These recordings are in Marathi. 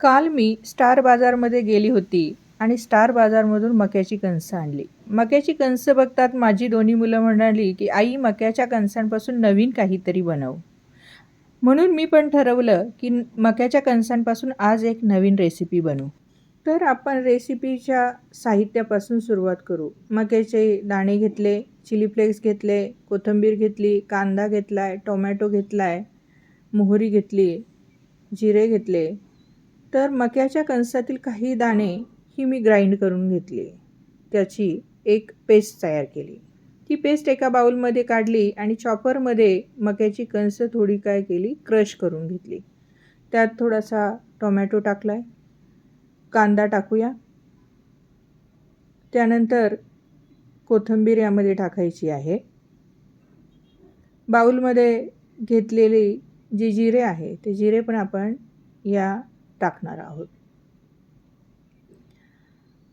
काल मी स्टार बाजारमध्ये गेली होती आणि स्टार बाजारमधून मक्याची कणसं आणली. मक्याची कणसं बघतात माझी दोन्ही मुलं म्हणाली की आई मक्याच्या कणसांपासून नवीन काहीतरी बनव. म्हणून मी पण ठरवलं की मक्याच्या कणसांपासून आज एक नवीन रेसिपी बनवू तर आपण रेसिपीच्या साहित्यापासून सुरुवात करू. मक्याचे दाणे घेतले चिली फ्लेक्स घेतले कोथिंबीर घेतली कांदा घेतला आहे टोमॅटो घेतला आहे मोहरी घेतली जिरे घेतले तर मक्याच्या कणसातील काही दाणे ही मी ग्राइंड करून घेतली. त्याची एक पेस्ट तयार केली. ती पेस्ट एका बाउलमध्ये काढली आणि चॉपरमध्ये मक्याची कणसं थोडी काय केली क्रश करून घेतली. त्यात थोडासा टोमॅटो टाकला आहे कांदा टाकूया. त्यानंतर कोथिंबीर यामध्ये टाकायची आहे. बाऊलमध्ये घेतलेली जी जिरे आहे ते जिरे पण आपण या टाकणार आहोत.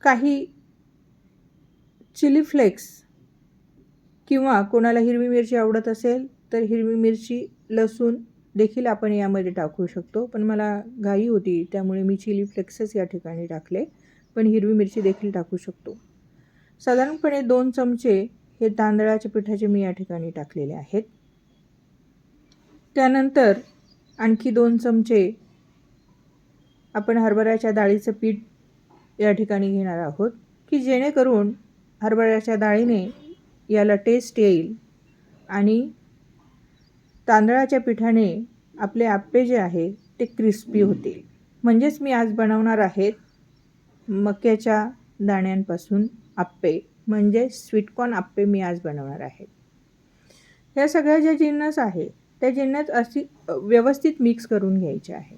काही चिली फ्लेक्स किंवा कोणाला हिरवी मिरची आवडत असेल तर हिरवी मिरची लसूण देखील आपण यामध्ये टाकू शकतो. पण मला घाई होती त्यामुळे मी चिली फ्लेक्सच या ठिकाणी टाकले. पण हिरवी मिरची देखील टाकू शकतो. साधारणपणे दोन चमचे हे तांदळाच्या पिठाचे मी या ठिकाणी टाकलेले आहेत. त्यानंतर आणखी दोन चमचे आपण हरभऱ्याच्या डाळीचं पीठ या ठिकाणी घेणार आहोत की जेणेकरून हरभऱ्याच्या डाळीने याला टेस्ट येईल. आणि तांदळाच्या पिठाने आपले आप्पे जे आहे ते क्रिस्पी होतील. म्हणजेच मी आज बनवणार आहेत मक्याच्या दाण्यांपासून आप्पे म्हणजे स्वीटकॉर्न आप्पे मी आज बनवणार आहे. ह्या सगळ्या ज्या जिन्नस आहे त्या जिन्नस अशी व्यवस्थित मिक्स करून घ्यायचे आहे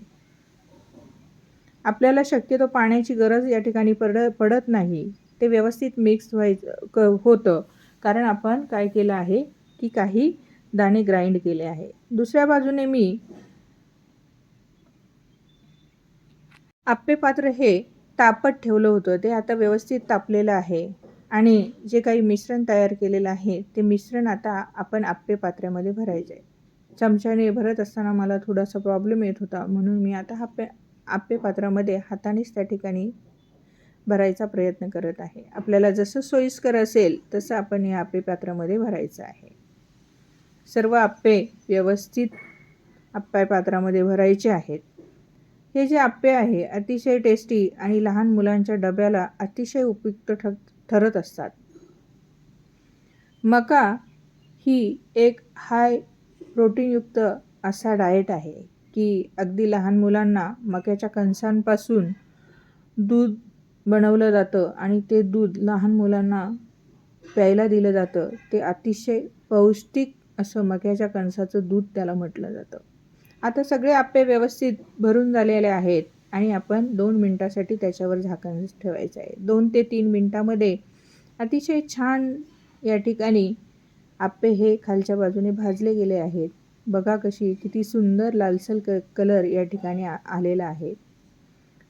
आपल्याला शक्यतो पाण्याची गरज या ठिकाणी पड पडत नाही. ते व्यवस्थित मिक्स व्हायचं क होतं. कारण आपण काय केलं आहे की काही दाणे ग्राइंड केले आहे. दुसऱ्या बाजूने मी आप्पे पात्र हे तापत ठेवलं होतं. ते आता व्यवस्थित तापलेलं आहे. आणि जे काही मिश्रण तयार केलेलं आहे ते मिश्रण आता आपण आप्पे पात्र्यामध्ये भरायचं आहे चमच्याने भरत असताना मला थोडासा प्रॉब्लेम येत होता. म्हणून मी आता आप्पे आप्पे पात्रामध्ये हातानेच त्या ठिकाणी भरायचा प्रयत्न करत आहे. आपल्याला जसं सोयीस्कर असेल तसं आपण या आप्पे पात्रामध्ये भरायचं आहे. सर्व आप्पे व्यवस्थित आप्पाय पात्रामध्ये भरायचे आहेत. हे जे आप्पे आहे अतिशय टेस्टी आणि लहान मुलांच्या डब्याला अतिशय उपयुक्त ठ ठरत असतात. मका ही एक हाय प्रोटीनयुक्त असा डाएट आहे. की अगदी लहान मुलांना मक्याच्या कणसांपासून दूध बनवलं जातं आणि ते दूध लहान मुलांना प्यायला दिलं जातं ते अतिशय पौष्टिक असं मक्याच्या कणसाचं दूध त्याला म्हटलं जातं. आता सगळे आप्पे व्यवस्थित भरून झालेले आहेत आणि आपण दोन मिनटासाठी त्याच्यावर झाकण ठेवायचं आहे. दोन ते तीन मिनटामध्ये अतिशय छान या ठिकाणी आप्पे हे खालच्या बाजूने भाजले गेले आहेत. बघा कशी किती सुंदर लालसर क कलर या ठिकाणी आलेला आहे.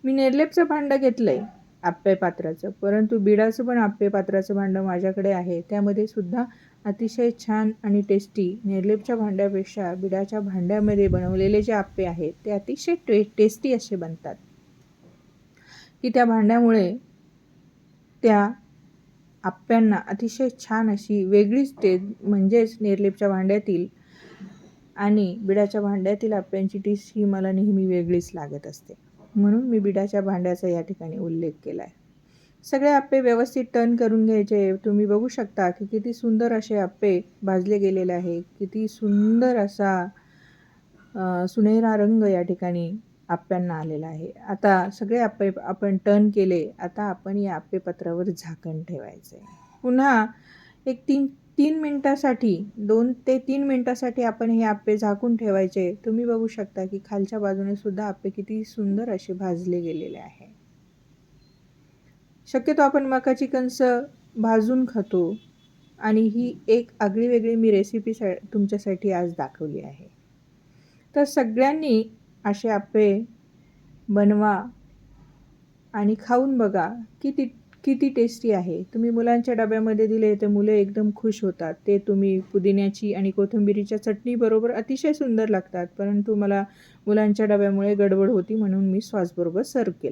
मी निर्लेपचं भांडं घेतलं आहे आप्पे पात्राचं. परंतु बिडाचं पण आप्पे पात्राचं भांडं माझ्याकडे आहे. त्यामध्ये सुद्धा अतिशय छान आणि टेस्टी निर्लेपच्या भांड्यापेक्षा बिडाच्या भांड्यामध्ये बनवलेले जे आप्पे आहेत ते अतिशय टे टेस्टी असे बनतात. की त्या भांड्यामुळे त्या आप्प्यांना अतिशय छान अशी वेगळीच टे म्हणजेच निर्लेपच्या भांड्यातील आणि बिडाच्या भांड्यातील आप्यांची डिश ही मला नेहमी वेगळीच लागत असते. म्हणून मी बिडाच्या भांड्याचा या ठिकाणी उल्लेख केला आहे सगळे आप्पे व्यवस्थित टर्न करून घ्यायचे. तुम्ही बघू शकता की किती सुंदर असे आप्पे भाजले गेलेले आहे. किती सुंदर असा सुनेहरा रंग या ठिकाणी आप्यांना आलेला आहे. आता सगळे आप्पे आपण टर्न केले. आता आपण या आप्पे पत्रावर झाकण ठेवायचं आहे पुन्हा एक तीन तीन मिनटासाठी दोन ते तीन मिनटासाठी आपण हे आप्पे झाकून ठेवायचे. तुम्ही बघू शकता की खालच्या बाजूने सुद्धा आप्पे किती सुंदर असे भाजले गेलेले आहे. शक्यतो आपण मकाची कणस भाजून खातो आणि ही एक आगळी वेगळी मी रेसिपी सा तुमच्यासाठी आज दाखवली आहे. तर सगळ्यांनी असे आप्पे बनवा आणि खाऊन बघा की ती किती टेस्टी आहे? तुम्ही मुलांच्या डब्यामध्ये दिले तर मुलं एकदम खुश होतात. ते तुम्ही पुदिन्याची आणि कोथिंबिरीच्या चटणीबरोबर अतिशय सुंदर लागतात. परंतु मला मुलांच्या डब्यामुळे गडबड होती म्हणून मी सॉसबरोबर सर्व केलं.